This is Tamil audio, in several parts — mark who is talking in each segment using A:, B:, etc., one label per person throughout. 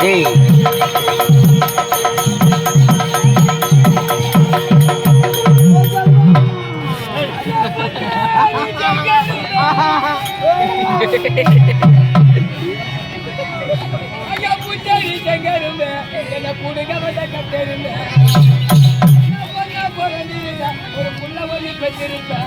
A: டேய் என்ன புடுங்க கட்டிருந்தேன் ஒரு புள்ள
B: வழி பெற்றிருந்தேன்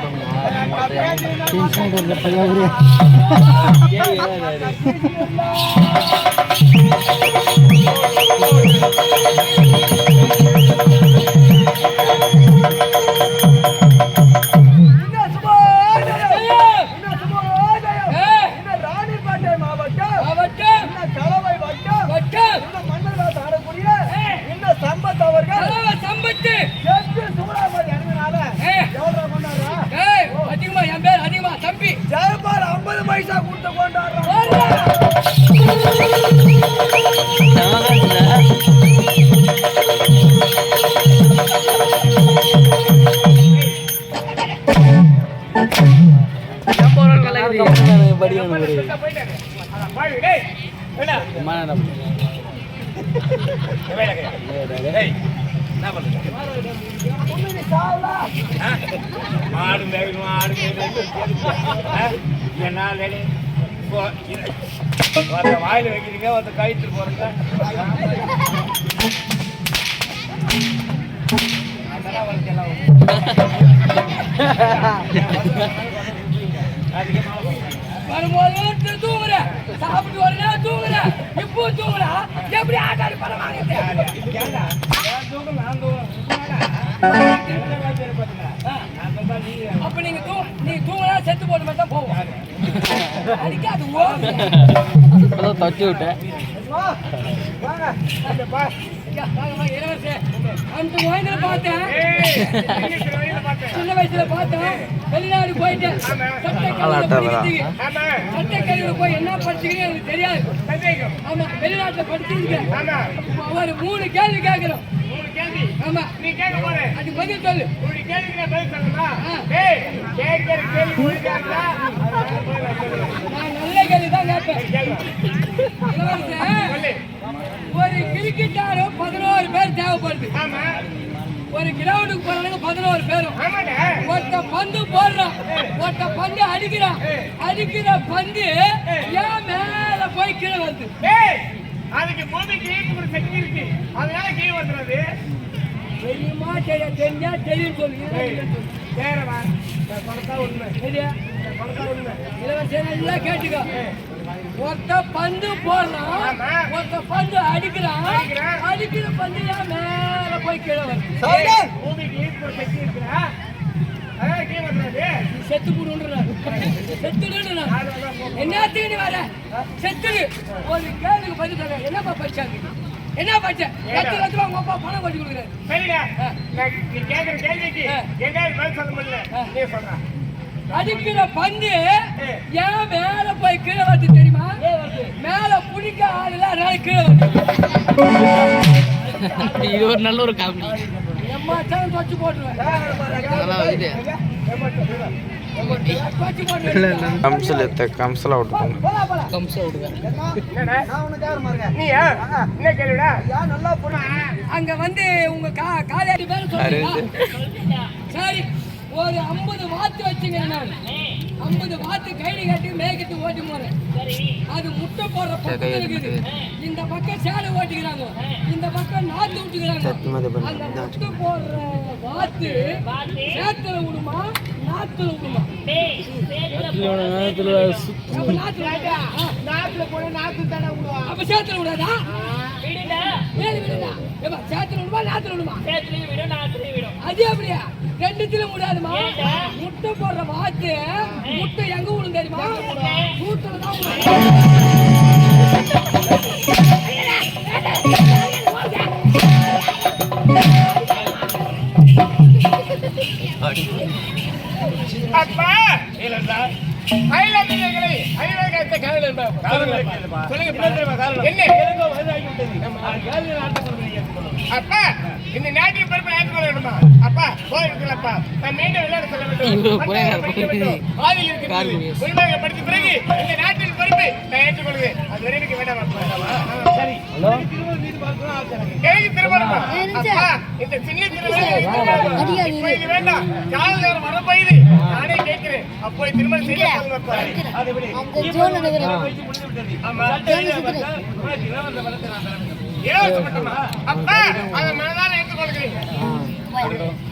B: பேரும் பார்த்துக்கலாம். ஏய், லைனு,
A: சாவலா
C: மாடு மேய்க்கணும் என்ன வாயில் வைக்கிறீங்க ஒருத்த கயிற்று போறீங்க வந்து அதுக்கு
B: வரும்போது தூங்குற. சாப்பிட்டு ஒரு நேரம் தூங்குற. இப்போ தூங்குற. எப்படி ஆட்டாடி படம்
C: தூக்கம்
B: அப்ப நீங்க நீ தூங்கினா செத்து போட்டு மட்டும் தான் போவோம். அடிக்காது ஓடு
D: தச்சு விட்டேன்.
A: அந்த பா
B: வயதுல பார்த்தேன் சின்ன வயசுல பார்த்தேன் வெளிநாடு போயிட்டேன் சட்டக்கல்லூரில படிக்கிறதுக்கு போய் என்ன படிச்சுக்கிறேன் எனக்கு தெரியாது ஆமா வெளிநாட்டுல படிச்சிருக்கேன் ஒரு மூணு கேள்வி கேட்கிறோம் ஆமா
C: நீ கேட்க போற
B: அதுக்கு பதில் சொல்லு
C: உன்னுடைய நான் பதில்
B: ஆ.
C: டேய் கேள்வி
B: நான் நல்ல கேள்வி தான் கேட்பேன் இளவரசே,
C: சொல்லு
B: ஒரு கிரிக்கெட் ஆட பதினோரு பேர் தேவைப்படுது ஒரு கிரவுண்டுக்கு போறாங்க பதினோரு பேரும். ஒருத்த பந்து போடுறான் ஒருத்த பந்து அடிக்கிறான் அடிக்கிற பந்து ஏன் மேல போய் கீழே வருது.
C: அதுக்கு பூமிக்கு ஒரு சக்தி இருக்கு. அதனால கீழே வந்துடுறது
B: தெரியுமா? தெரிய தெரிஞ்சா தெரியும் சொல்லு.
C: வேறவா பணத்தா உண்மை.
B: சரியா?
C: பணத்தா உண்மை.
B: இளவரசே நல்லா கேட்டுக்கோ. ஒருத்த பந்து போடுறான்
C: ஆமா.
B: ஒருத்த பந்து அடிக்கிறான். அடிக்கிற பந்து மேல போய் கீழே செத்து என்னத்துக்கு நீ வர? செத்துடு ஒரு கேள்விக்கு பதில் சொல்ல என்னப்பா படிச்சாங்க என்ன படிச்ச? லட்ச லட்சமா உங்க அப்பா பணம் கட்டி கொடுக்குறாரு.
C: நான் நீ கேட்கிற கேள்விக்கு
B: ஆ.
C: எங்கேயாவது பதில் சொல்ல முடியல. நீ சொல்ற.
B: அடிக்கிற பந்து ஏன் மேல போய் கீழே வருது தெரியுமா மேல பிடிக்க ஆள் இல்ல அதனால கீழே வருது
D: இது ஒரு நல்ல ஒரு காமெடி
B: எம்மா தான் தொச்சு போட்டுருவேன்
E: கம்சல் எத்த கம்சலா
D: விடுவேன்
C: என்ன கேள்விடா
A: யா நல்லா பொண்ணு
B: அங்க வந்து உங்க கா காலேஜ் பேர் சொல்றீங்களா சரி ஒரு ஐம்பது வாத்து வச்சுங்க நான். ஐம்பது வாத்து கைடு கட்டி மேய்க்கிட்டு ஓட்டி போறேன். அது முட்டை போடுற பக்கம் இருக்குது. இந்த பக்கம் சேலை ஓட்டிக்கிறாங்க. இந்த பக்கம் நாத்து விட்டுக்கிறாங்க. அந்த முட்டை போடுற வாத்து சேத்துல விடுமா? நாத்துல விடுமா? நாத்துல.
C: நாட்டுல போன நாட்டு தானே விடுவா?
B: அப்ப சேத்துல விடாதா? விடுடா. சேத்துல விடுமா? நாத்துல விடுமா? அது அப்படியா ரெண்டுத்துல முடியாதுமா முட்டை போடுற வாத்து முட்டை எங்க விழுந்து தெரியுமா? கூட்டுல தான்
C: அப்பா! இல்லடா. சொல்லுங்க என்ன அப்பா இந்த நாட்டின் பொறுப்பை ஏற்றுக்கொள்ள வேண்டுமா அப்பா போயிருக்கலப்பா நான் மீண்டும் விளையாட சொல்ல வேண்டும். முழுமையாக படித்த பிறகு இந்த நாட்டின் பொறுப்பை நான் ஏற்றுக்கொள்கிறேன் அது வரை எனக்கு வேண்டாம் அப்பா. சரி. திருமணமா அப்பா இந்த சின்ன திருமணம் வேண்டாம். கால நேரம் வரப்போகுது நானே கேட்கிறேன். அப்போ திருமணம் செய்ய அப்பா. ஆமா.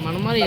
D: மனமாரி